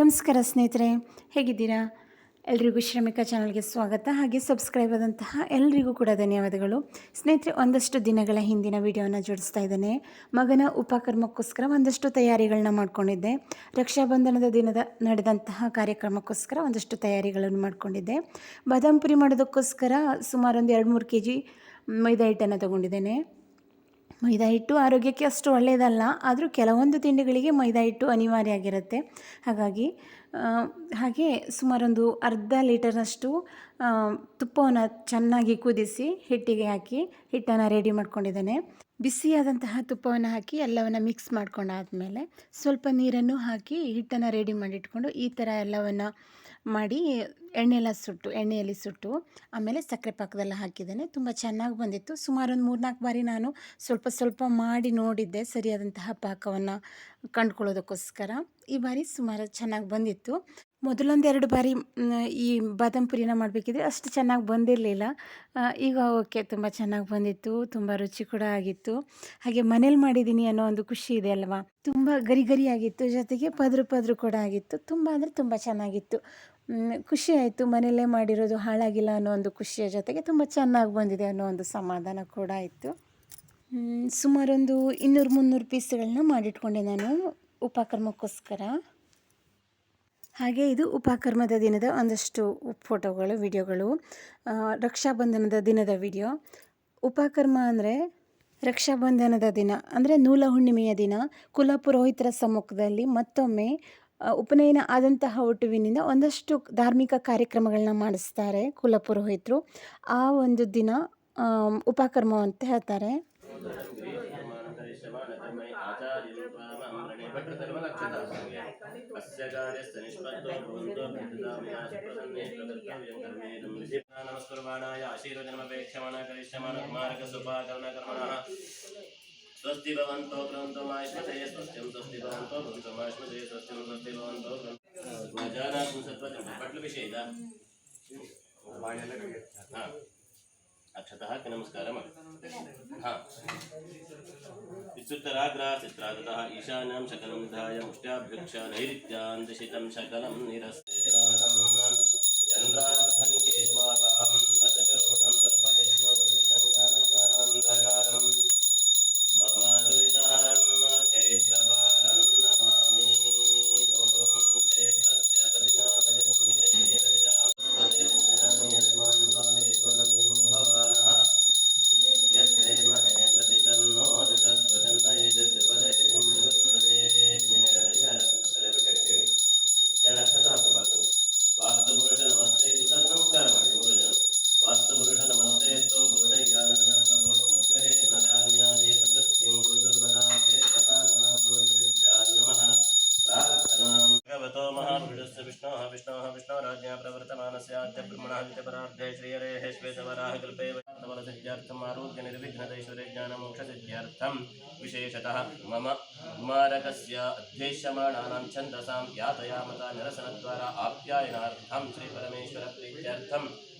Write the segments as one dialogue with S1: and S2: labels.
S1: ನಮಸ್ಕಾರ ಸ್ನೇಹಿತರೆ, ಹೇಗಿದ್ದೀರಾ? ಎಲ್ರಿಗೂ ಶ್ರಮಿಕ ಚಾನಲ್ಗೆ ಸ್ವಾಗತ. ಹಾಗೆ ಸಬ್ಸ್ಕ್ರೈಬ್ ಆದಂತಹ ಎಲ್ರಿಗೂ ಕೂಡ ಧನ್ಯವಾದಗಳು. ಸ್ನೇಹಿತರೆ, ಒಂದಷ್ಟು ದಿನಗಳ ಹಿಂದಿನ ವಿಡಿಯೋನ ಜೋಡಿಸ್ತಾ ಇದ್ದೇನೆ. ಮಗನ ಉಪಕರ್ಮಕ್ಕೋಸ್ಕರ ಒಂದಷ್ಟು ತಯಾರಿಗಳನ್ನ ಮಾಡಿಕೊಂಡಿದ್ದೆ. ರಕ್ಷಾಬಂಧನದ ದಿನದ ನಡೆದಂತಹ ಕಾರ್ಯಕ್ರಮಕ್ಕೋಸ್ಕರ ಒಂದಷ್ಟು ತಯಾರಿಗಳನ್ನು ಮಾಡಿಕೊಂಡಿದ್ದೆ. ಬಾದಾಮ್ ಪುರಿ ಮಾಡೋದಕ್ಕೋಸ್ಕರ ಸುಮಾರು ಒಂದು ಎರಡು ಮೂರು ಕೆ ಜಿ ಮೈದಾ ಹಿಟ್ಟನ್ನು ತೊಗೊಂಡಿದ್ದೇನೆ. ಮೈದಾ ಹಿಟ್ಟು ಆರೋಗ್ಯಕ್ಕೆ ಅಷ್ಟು ಒಳ್ಳೆಯದಲ್ಲ, ಆದರೂ ಕೆಲವೊಂದು ತಿಂಡಿಗಳಿಗೆ ಮೈದಾ ಹಿಟ್ಟು ಅನಿವಾರ್ಯ ಆಗಿರುತ್ತೆ. ಹಾಗಾಗಿ ಹಾಗೆ ಸುಮಾರೊಂದು ಅರ್ಧ ಲೀಟರ್ನಷ್ಟು ತುಪ್ಪವನ್ನು ಚೆನ್ನಾಗಿ ಕುದಿಸಿ ಹಿಟ್ಟಿಗೆ ಹಾಕಿ ಹಿಟ್ಟನ್ನು ರೆಡಿ ಮಾಡ್ಕೊಂಡಿದ್ದೇನೆ. ಬಿಸಿಯಾದಂತಹ ತುಪ್ಪವನ್ನು ಹಾಕಿ ಎಲ್ಲವನ್ನು ಮಿಕ್ಸ್ ಮಾಡ್ಕೊಂಡಾದ್ಮೇಲೆ ಸ್ವಲ್ಪ ನೀರನ್ನು ಹಾಕಿ ಹಿಟ್ಟನ್ನು ರೆಡಿ ಮಾಡಿಟ್ಕೊಂಡು ಈ ಥರ ಎಲ್ಲವನ್ನು ಮಾಡಿ ಎಣ್ಣೆಲ್ಲ ಸುಟ್ಟು, ಎಣ್ಣೆಯಲ್ಲಿ ಸುಟ್ಟು, ಆಮೇಲೆ ಸಕ್ಕರೆ ಪಾಕದೆಲ್ಲ ಹಾಕಿದ್ದೇನೆ. ತುಂಬ ಚೆನ್ನಾಗಿ ಬಂದಿತ್ತು. ಸುಮಾರು ಒಂದು ಮೂರ್ನಾಲ್ಕು ಬಾರಿ ನಾನು ಸ್ವಲ್ಪ ಸ್ವಲ್ಪ ಮಾಡಿ ನೋಡಿದ್ದೆ ಸರಿಯಾದಂತಹ ಪಾಕವನ್ನು ಕಂಡುಕೊಳ್ಳೋದಕ್ಕೋಸ್ಕರ. ಈ ಬಾರಿ ಸುಮಾರು ಚೆನ್ನಾಗಿ ಬಂದಿತ್ತು. ಮೊದಲೊಂದೆರಡು ಬಾರಿ ಈ ಬಾದಾಮ್ ಪುರಿನ ಮಾಡಬೇಕಿದ್ರೆ ಅಷ್ಟು ಚೆನ್ನಾಗಿ ಬಂದಿರಲಿಲ್ಲ. ಈಗ ಓಕೆ, ತುಂಬ ಚೆನ್ನಾಗಿ ಬಂದಿತ್ತು, ತುಂಬ ರುಚಿ ಕೂಡ ಆಗಿತ್ತು. ಹಾಗೆ ಮನೇಲಿ ಮಾಡಿದ್ದೀನಿ ಅನ್ನೋ ಒಂದು ಖುಷಿ ಇದೆ ಅಲ್ವಾ? ತುಂಬ ಗರಿ ಗರಿ ಆಗಿತ್ತು, ಜೊತೆಗೆ ಪದರು ಪದರು ಕೂಡ ಆಗಿತ್ತು. ತುಂಬ ಅಂದರೆ ತುಂಬ ಚೆನ್ನಾಗಿತ್ತು. ಖುಷಿ ಆಯಿತು ಮನೆಯಲ್ಲೇ ಮಾಡಿರೋದು ಹಾಳಾಗಿಲ್ಲ ಅನ್ನೋ ಒಂದು ಖುಷಿಯ ಜೊತೆಗೆ ತುಂಬ ಚೆನ್ನಾಗಿ ಬಂದಿದೆ ಅನ್ನೋ ಒಂದು ಸಮಾಧಾನ ಕೂಡ ಇತ್ತು ಸುಮಾರೊಂದು ಇನ್ನೂರು ಮುನ್ನೂರು ಪೀಸ್ಗಳನ್ನ ಮಾಡಿಟ್ಕೊಂಡೆ ನಾನು ಉಪಕರ್ಮಕ್ಕೋಸ್ಕರ. ಹಾಗೆ ಇದು ಉಪಕರ್ಮದ ದಿನದ ಒಂದಷ್ಟು ಫೋಟೋಗಳು, ವಿಡಿಯೋಗಳು ರಕ್ಷಾಬಂಧನದ ದಿನದ ವಿಡಿಯೋ. ಉಪಕರ್ಮ ಅಂದರೆ ರಕ್ಷಾಬಂಧನದ ದಿನ, ಅಂದರೆ ನೂಲ ಹುಣ್ಣಿಮೆಯ ದಿನ. ಕುಲಪುರೋಹಿತರ ಸಮ್ಮುಖದಲ್ಲಿ ಮತ್ತೊಮ್ಮೆ ಉಪನಯನ ಆದಂತಹ ಒಟುವಿನಿಂದ ಒಂದಷ್ಟು ಧಾರ್ಮಿಕ ಕಾರ್ಯಕ್ರಮಗಳನ್ನ ಮಾಡಿಸ್ತಾರೆ ಕುಲಪುರೋಹಿತರು. ಆ ಒಂದು ದಿನ ಉಪಕರ್ಮ ಅಂತ ಹೇಳ್ತಾರೆ.
S2: ಪಟ್ಟದಲ್ವಲ್ಲ ಅಕ್ಷತಾಸ್ಯ ಅಸ್ಯ ಕಾರ್ಯಸ್ಯ ನಿಷ್ಪತ್ತೋ ಭೂಮಿತೋ ನಮಸ್ಕುರ್ವಾಣಾಯ ಆಶೀರ್ವಜನಮಪೇಕ್ಷಮಾಣ ಕರಿಷ್ಯಮಾಣ ಮಾರ್ಗ ಸುಪಾಕರಣ ಕರ್ಮಣ स्वस्ति भवन्तो ग्रन्थो माश्मते स्वस्त्यं स्वस्ति भवन्तो ग्रन्थो माश्मते स्वस्त्यं स्वस्ति भवन्तो ग्रन्थो जानातु सत्त्वजं पट्लु विषयदा अच्छा, तो हाँ, अक्षतः नमस्कार नमस्कारः। हा। विच्युत्तराग्राचित्रागतः ईशानां शकलं धाय मुष्ट्याभ्यक्षा नैरित्यान्दशितं विष्णोः विष्णोः विष्णोराज्ञा प्रवर्तमानस्याद्य ब्रह्मणः विद्यपरार्धे श्रीहरेः श्वेतवराह कल्पे वरसिद्ध्यर्थम् आरोग्यनिर्विघ्नदैश्वर्यज्ञानमोक्षसिद्ध्यर्थं विशेषतः मम कुमारकस्य अध्येष्यमाणानां छन्दसां यातयामता निरसनद्वारा आप्यायनार्थं श्रीपरमेश्वरप्रीत्यर्थम्।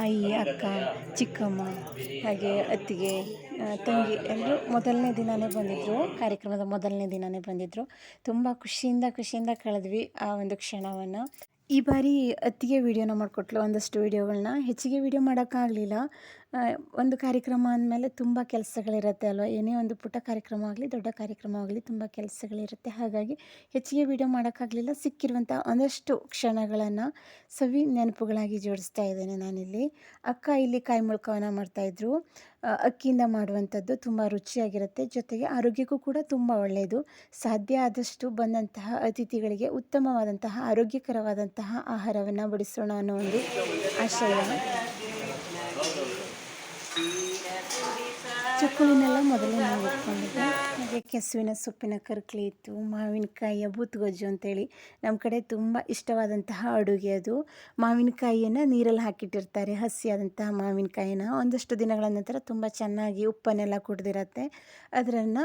S1: ಅಯ್ಯ ಅಕ್ಕ, ಚಿಕ್ಕಮ್ಮ, ಹಾಗೆ ಅತ್ತಿಗೆ ತಂಗಿ ಎಲ್ಲರೂ ಮೊದಲನೇ ದಿನವೇ ಬಂದಿದ್ದರು ಕಾರ್ಯಕ್ರಮದ ಮೊದಲನೇ ದಿನವೇ ಬಂದಿದ್ದರು ತುಂಬ ಖುಷಿಯಿಂದ ಖುಷಿಯಿಂದ ಕಳೆದ್ವಿ ಆ ಒಂದು ಕ್ಷಣವನ್ನು. ಈ ಬಾರಿ ಅತ್ತಿಗೆ ವೀಡಿಯೋನ ಮಾಡಿಕೊಟ್ಲು, ಒಂದಷ್ಟು ವೀಡಿಯೋಗಳನ್ನ ಹೆಚ್ಚಿಗೆ ವೀಡಿಯೋ ಮಾಡೋಕ್ಕಾಗಲಿಲ್ಲ. ಒಂದು ಕಾರ್ಯಕ್ರಮ ಅಂದಮೇಲೆ ತುಂಬ ಕೆಲಸಗಳಿರುತ್ತೆ ಅಲ್ವಾ? ಏನೇ ಒಂದು ಪುಟ್ಟ ಕಾರ್ಯಕ್ರಮ ಆಗಲಿ, ದೊಡ್ಡ ಕಾರ್ಯಕ್ರಮ ಆಗಲಿ ತುಂಬ ಕೆಲಸಗಳಿರುತ್ತೆ. ಹಾಗಾಗಿ ಹೆಚ್ಚಿಗೆ ವಿಡಿಯೋ ಮಾಡೋಕ್ಕಾಗಲಿಲ್ಲ. ಸಿಕ್ಕಿರುವಂಥ ಒಂದಷ್ಟು ಕ್ಷಣಗಳನ್ನು ಸವಿ ನೆನಪುಗಳಾಗಿ ಜೋಡಿಸ್ತಾ ಇದ್ದೇನೆ ನಾನಿಲ್ಲಿ. ಅಕ್ಕ ಇಲ್ಲಿ ಕಾಯಿ ಮುಳ್ಕವನ್ನು ಮಾಡ್ತಾಯಿದ್ರು ಅಕ್ಕಿಯಿಂದ ಮಾಡುವಂಥದ್ದು ತುಂಬ ರುಚಿಯಾಗಿರುತ್ತೆ. ಜೊತೆಗೆ ಆರೋಗ್ಯಕ್ಕೂ ಕೂಡ ತುಂಬ ಒಳ್ಳೆಯದು ಸಾಧ್ಯ ಆದಷ್ಟು ಬಂದಂತಹ ಅತಿಥಿಗಳಿಗೆ ಉತ್ತಮವಾದಂತಹ, ಆರೋಗ್ಯಕರವಾದಂತಹ ಆಹಾರವನ್ನು ಬಡಿಸೋಣ ಅನ್ನೋ ಒಂದು ಆಶಯ. ಚಕ್ಕುಳಿನೆಲ್ಲ ಮೊದಲೇ ನಾವು ಇಟ್ಕೊಂಡು ಕೆಸುವಿನ ಸೊಪ್ಪಿನ ಕರ್ಕಲಿ ಇತ್ತು, ಮಾವಿನಕಾಯಿಯ ಬೂತ್ಗೊಜ್ಜು ಅಂತೇಳಿ. ನಮ್ಮ ಕಡೆ ತುಂಬ ಇಷ್ಟವಾದಂತಹ ಅಡುಗೆ ಅದು. ಮಾವಿನಕಾಯಿಯನ್ನು ನೀರಲ್ಲಿ ಹಾಕಿಟ್ಟಿರ್ತಾರೆ, ಹಸಿಯಾದಂತಹ ಮಾವಿನಕಾಯಿನ ಒಂದಷ್ಟು ದಿನಗಳ ನಂತರ ತುಂಬ ಚೆನ್ನಾಗಿ ಉಪ್ಪನ್ನೆಲ್ಲ ಕುಡ್ದಿರತ್ತೆ. ಅದರನ್ನು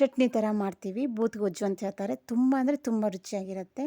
S1: ಚಟ್ನಿ ಥರ ಮಾಡ್ತೀವಿ, ಬೂತ್ಗೊಜ್ಜು ಅಂತ ಹೇಳ್ತಾರೆ. ತುಂಬ ಅಂದರೆ ತುಂಬ ರುಚಿಯಾಗಿರುತ್ತೆ.